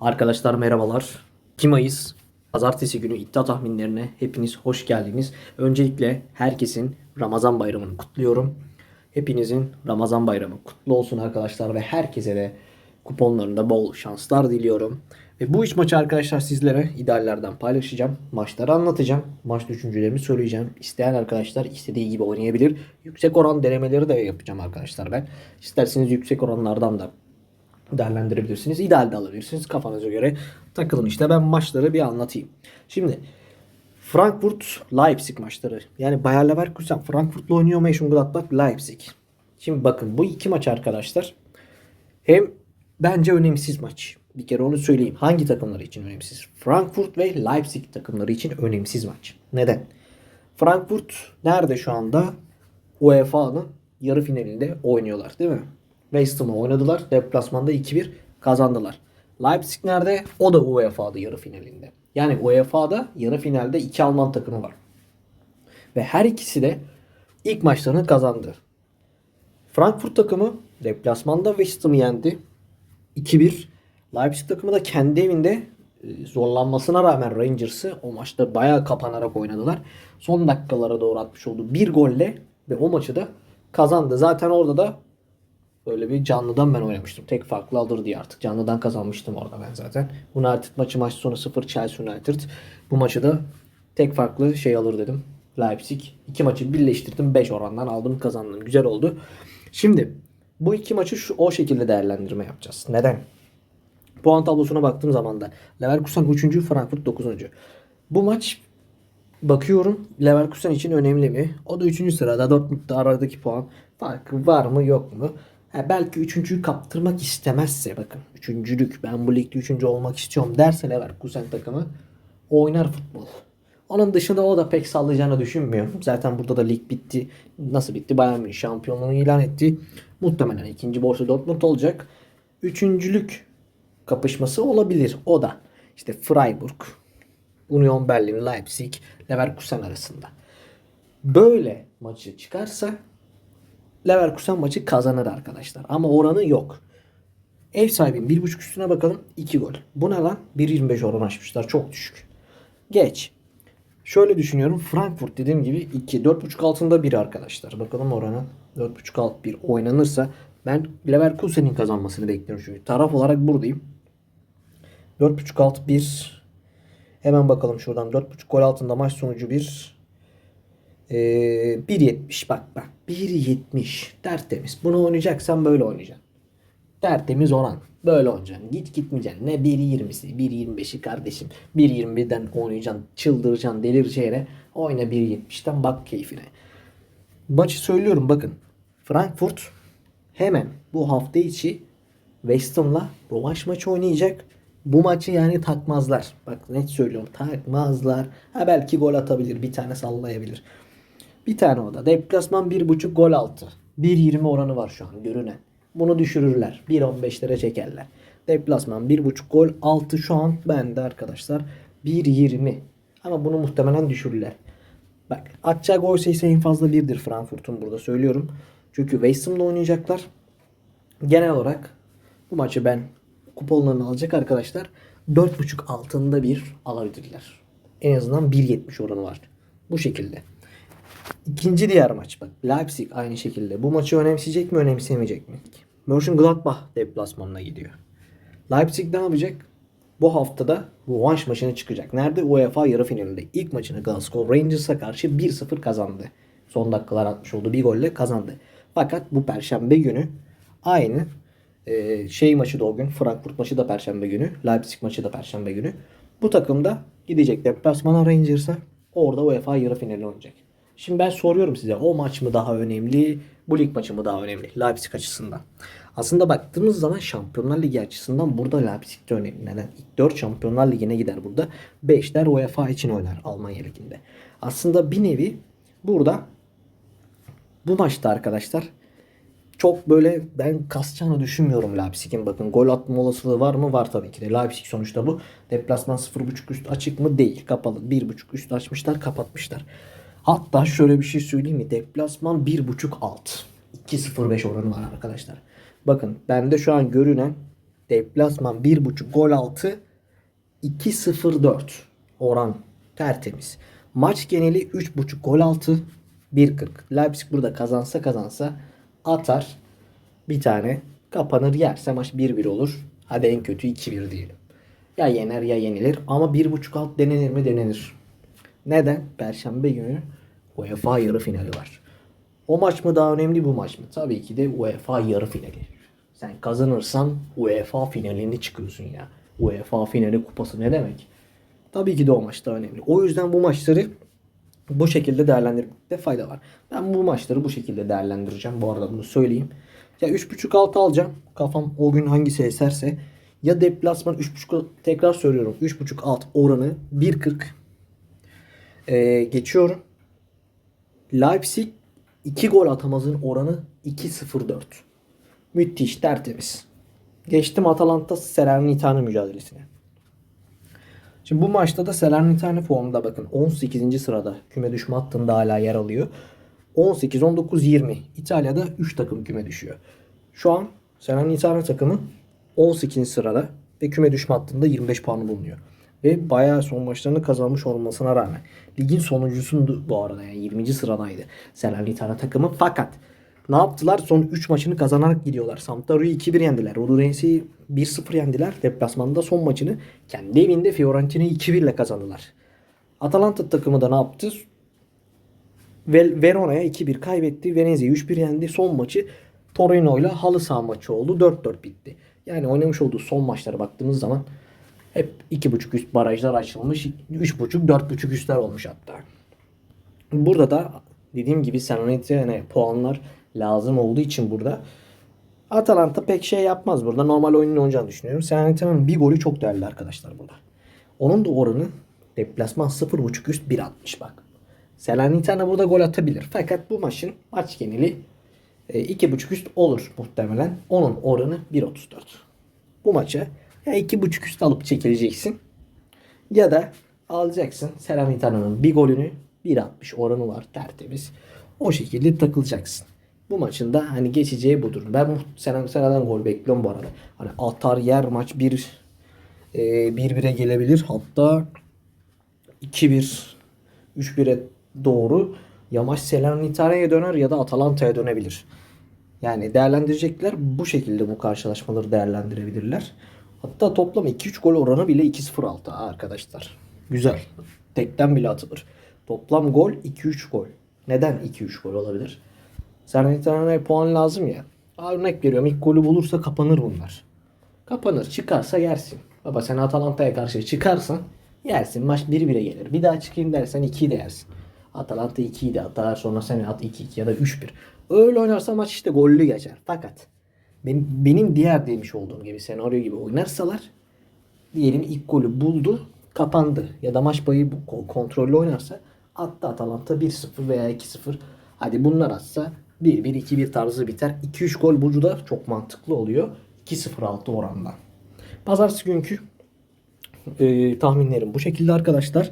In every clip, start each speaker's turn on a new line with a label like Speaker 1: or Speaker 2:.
Speaker 1: Arkadaşlar merhabalar. Kim ayız? Pazartesi günü iddia tahminlerine hepiniz hoş geldiniz. Öncelikle herkesin Ramazan bayramını kutluyorum. Hepinizin Ramazan bayramı kutlu olsun arkadaşlar ve herkese de kuponlarında bol şanslar diliyorum. Ve bu üç maçı arkadaşlar sizlere ideallerden paylaşacağım. Maçları anlatacağım. Maç düşüncelerimi söyleyeceğim. İsteyen arkadaşlar istediği gibi oynayabilir. Yüksek oran denemeleri de yapacağım arkadaşlar ben. İsterseniz yüksek oranlardan da değerlendirebilirsiniz. İdeal de alabilirsiniz kafanıza göre. Takılın işte ben maçları bir anlatayım. Şimdi Frankfurt Leipzig maçları. Yani Bayer Leverkusen Frankfurt'la oynuyor Mönchengladbach Leipzig. Şimdi bakın bu iki maç arkadaşlar hem bence önemsiz maç. Bir kere onu söyleyeyim. Hangi takımları için önemsiz? Frankfurt ve Leipzig takımları için önemsiz maç. Neden? Frankfurt nerede şu anda? UEFA'nın yarı finalinde oynuyorlar değil mi? West oynadılar. Deplasmanda 2-1 kazandılar. Leipzig nerede? O da UEFA'da yarı finalinde. Yani UEFA'da yarı finalde iki Alman takımı var. Ve her ikisi de ilk maçlarını kazandı. Frankfurt takımı deplasmanda West Ham'ı yendi. 2-1. Leipzig takımı da kendi evinde e, zorlanmasına rağmen Rangers'ı o maçta bayağı kapanarak oynadılar. Son dakikalara doğru atmış olduğu bir golle ve o maçı da kazandı. Zaten orada da Böyle bir canlıdan ben oynamıştım. Tek farklı alır diye artık. Canlıdan kazanmıştım orada ben zaten. United maçı maç sonu 0 Chelsea United. Bu maçı da tek farklı şey alır dedim. Leipzig. İki maçı birleştirdim. 5 orandan aldım kazandım. Güzel oldu. Şimdi bu iki maçı şu o şekilde değerlendirme yapacağız. Neden? Puan tablosuna baktığım zaman da Leverkusen 3. Frankfurt 9. Bu maç bakıyorum Leverkusen için önemli mi? O da 3. sırada Dortmund'da aradaki puan farkı var mı yok mu? Ha, belki üçüncüyü kaptırmak istemezse bakın. Üçüncülük ben bu ligde üçüncü olmak istiyorum derse Leverkusen takımı oynar futbol. Onun dışında o da pek sallayacağını düşünmüyorum. Zaten burada da lig bitti. Nasıl bitti? Bayern Münih şampiyonluğunu ilan etti. Muhtemelen ikinci Borussia Dortmund olacak. Üçüncülük kapışması olabilir. O da işte Freiburg, Union Berlin, Leipzig, Leverkusen arasında. Böyle maçı çıkarsa Leverkusen maçı kazanır arkadaşlar. Ama oranı yok. Ev sahibinin 1.5 üstüne bakalım. 2 gol. Bu ne lan? 1.25 oran açmışlar. Çok düşük. Geç. Şöyle düşünüyorum. Frankfurt dediğim gibi 2. 4.5 altında 1 arkadaşlar. Bakalım oranı. 4.5 alt 1 oynanırsa ben Leverkusen'in kazanmasını bekliyorum çünkü. Taraf olarak buradayım. 4.5 alt 1. Hemen bakalım şuradan. 4.5 gol altında maç sonucu 1. Ee, 1.70 bak bak 1.70 tertemiz. Bunu oynayacaksan böyle oynayacaksın. Tertemiz oran. Böyle oynayacaksın. Git gitmeyeceksin. Ne 1.20'si 1.25'i kardeşim. 1.21'den oynayacaksın. Çıldıracaksın delireceğine. Oyna 1.70'ten bak keyfine. Maçı söylüyorum bakın. Frankfurt hemen bu hafta içi West Ham'la rövanş maçı oynayacak. Bu maçı yani takmazlar. Bak net söylüyorum takmazlar. Ha belki gol atabilir. Bir tane sallayabilir. Bir tane o da. Deplasman 1.5 gol altı. 1.20 oranı var şu an görünen. Bunu düşürürler. 1.15'lere çekerler. Deplasman 1.5 gol altı şu an bende arkadaşlar. 1.20. Ama bunu muhtemelen düşürürler. Bak atacağı gol sayısı en fazla 1'dir Frankfurt'un burada söylüyorum. Çünkü West Ham'da oynayacaklar. Genel olarak bu maçı ben kuponlarını alacak arkadaşlar 4.5 altında bir alabilirler. En azından 1.70 oranı var. Bu şekilde. İkinci diğer maç bak. Leipzig aynı şekilde. Bu maçı önemseyecek mi önemsemeyecek mi? Mönchengladbach deplasmanına gidiyor. Leipzig ne yapacak? Bu haftada rövanş maçına çıkacak. Nerede? UEFA yarı finalinde. İlk maçını Glasgow Rangers'a karşı 1-0 kazandı. Son dakikalar atmış olduğu bir golle kazandı. Fakat bu perşembe günü aynı e, şey maçı da o gün. Frankfurt maçı da perşembe günü. Leipzig maçı da perşembe günü. Bu takım da gidecek deplasmana Rangers'a. Orada UEFA yarı finali oynayacak. Şimdi ben soruyorum size o maç mı daha önemli, bu lig maçı mı daha önemli Leipzig açısından? Aslında baktığımız zaman Şampiyonlar Ligi açısından burada Leipzig de önemli. Neden? İlk 4 Şampiyonlar Ligi'ne gider burada. 5'ler UEFA için oynar Almanya Ligi'nde. Aslında bir nevi burada bu maçta arkadaşlar çok böyle ben kasacağını düşünmüyorum Leipzig'in. Bakın gol atma olasılığı var mı? Var tabii ki de. Leipzig sonuçta bu. Deplasman 0.5 üst açık mı? Değil. Kapalı. 1.5 üst açmışlar kapatmışlar. Hatta şöyle bir şey söyleyeyim mi? Deplasman 1.5 alt. 2.05 oranı var arkadaşlar. Bakın bende şu an görünen Deplasman 1.5 gol altı 2.04 oran tertemiz. Maç geneli 3.5 gol altı 1.40. Leipzig burada kazansa kazansa atar bir tane kapanır yerse maç 1-1 olur. Hadi en kötü 2-1 diyelim. Ya yener ya yenilir ama 1.5 alt denenir mi denenir. Neden? Perşembe günü UEFA yarı finali var. O maç mı daha önemli bu maç mı? Tabii ki de UEFA yarı finali. Sen kazanırsan UEFA finaline çıkıyorsun ya. UEFA finali kupası ne demek? Tabii ki de o maç daha önemli. O yüzden bu maçları bu şekilde değerlendirmekte fayda var. Ben bu maçları bu şekilde değerlendireceğim. Bu arada bunu söyleyeyim. Ya 3.5 altı alacağım. Kafam o gün hangisi eserse. Ya deplasman 3.5 tekrar söylüyorum. 3.5 alt oranı 1.40. Ee, geçiyorum. Leipzig 2 gol atamazın oranı 2.04. Müthiş tertemiz. Geçtim Atalanta Salernitana mücadelesine. Şimdi bu maçta da Salernitana formda bakın 18. sırada küme düşme hattında hala yer alıyor. 18, 19, 20. İtalya'da 3 takım küme düşüyor. Şu an Salernitana takımı 18. sırada ve küme düşme hattında 25 puanı bulunuyor. Ve bayağı son maçlarını kazanmış olmasına rağmen. Ligin sonuncusundu bu arada yani 20. sıradaydı Salernitana takımı. Fakat ne yaptılar? Son 3 maçını kazanarak gidiyorlar. Sampdoria'yı 2-1 yendiler. Udinese 1-0 yendiler. Deplasmanda son maçını kendi evinde Fiorentina'yı 2-1 ile kazandılar. Atalanta takımı da ne yaptı? Ve Verona'ya 2-1 kaybetti. Venezia'yı 3-1 yendi. Son maçı Torino ile halı saha maçı oldu. 4-4 bitti. Yani oynamış olduğu son maçlara baktığımız zaman hep 2.5 üst barajlar açılmış. 3.5 4.5 üstler olmuş hatta. Burada da dediğim gibi Salernitana puanlar lazım olduğu için burada Atalanta pek şey yapmaz burada. Normal oyunun oynayacağını düşünüyorum. Salernita'nın bir golü çok değerli arkadaşlar burada. Onun da oranı deplasman 0.5 üst 1.60 bak. Salernitana burada gol atabilir. Fakat bu maçın maç geneli e, 2.5 üst olur muhtemelen. Onun oranı 1.34. Bu maça ya 2.5 üst alıp çekileceksin ya da alacaksın Salernita'nın bir golünü 1.60 oranı var tertemiz. O şekilde takılacaksın. Bu maçın da hani geçeceği budur. Ben Salernita'dan gol bekliyorum bu arada. Hani atar yer maç 1 e, 1-1'e gelebilir. Hatta 2-1 3-1'e doğru ya maç Salernitana'ya döner ya da Atalanta'ya dönebilir. Yani değerlendirecekler bu şekilde bu karşılaşmaları değerlendirebilirler. Hatta toplam 2-3 gol oranı bile 2-0 altı arkadaşlar. Güzel. Tekten bile atılır. Toplam gol 2-3 gol. Neden 2-3 gol olabilir? Salernitana puan lazım ya. Örnek veriyorum ilk golü bulursa kapanır bunlar. Kapanır. Çıkarsa yersin. Baba sen Atalanta'ya karşı çıkarsan yersin. Maç 1-1'e gelir. Bir daha çıkayım dersen 2'yi de yersin. Atalanta 2'yi de atar. Sonra sen at 2-2 ya da 3-1. Öyle oynarsa maç işte gollü geçer. Fakat benim, benim diğer demiş olduğum gibi senaryo gibi oynarsalar diyelim ilk golü buldu kapandı. Ya da maç bu- kontrollü oynarsa attı Atalanta 1-0 veya 2-0. Hadi bunlar atsa 1-1 2-1 tarzı biter. 2-3 gol bulcu da çok mantıklı oluyor. 2-0 altı orandan. Pazartesi günkü e, tahminlerim bu şekilde arkadaşlar.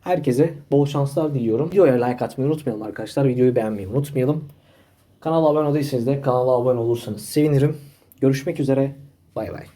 Speaker 1: Herkese bol şanslar diliyorum. Videoya like atmayı unutmayalım arkadaşlar. Videoyu beğenmeyi unutmayalım. Kanala abone değilseniz de kanala abone olursanız sevinirim. Görüşmek üzere. Bay bay.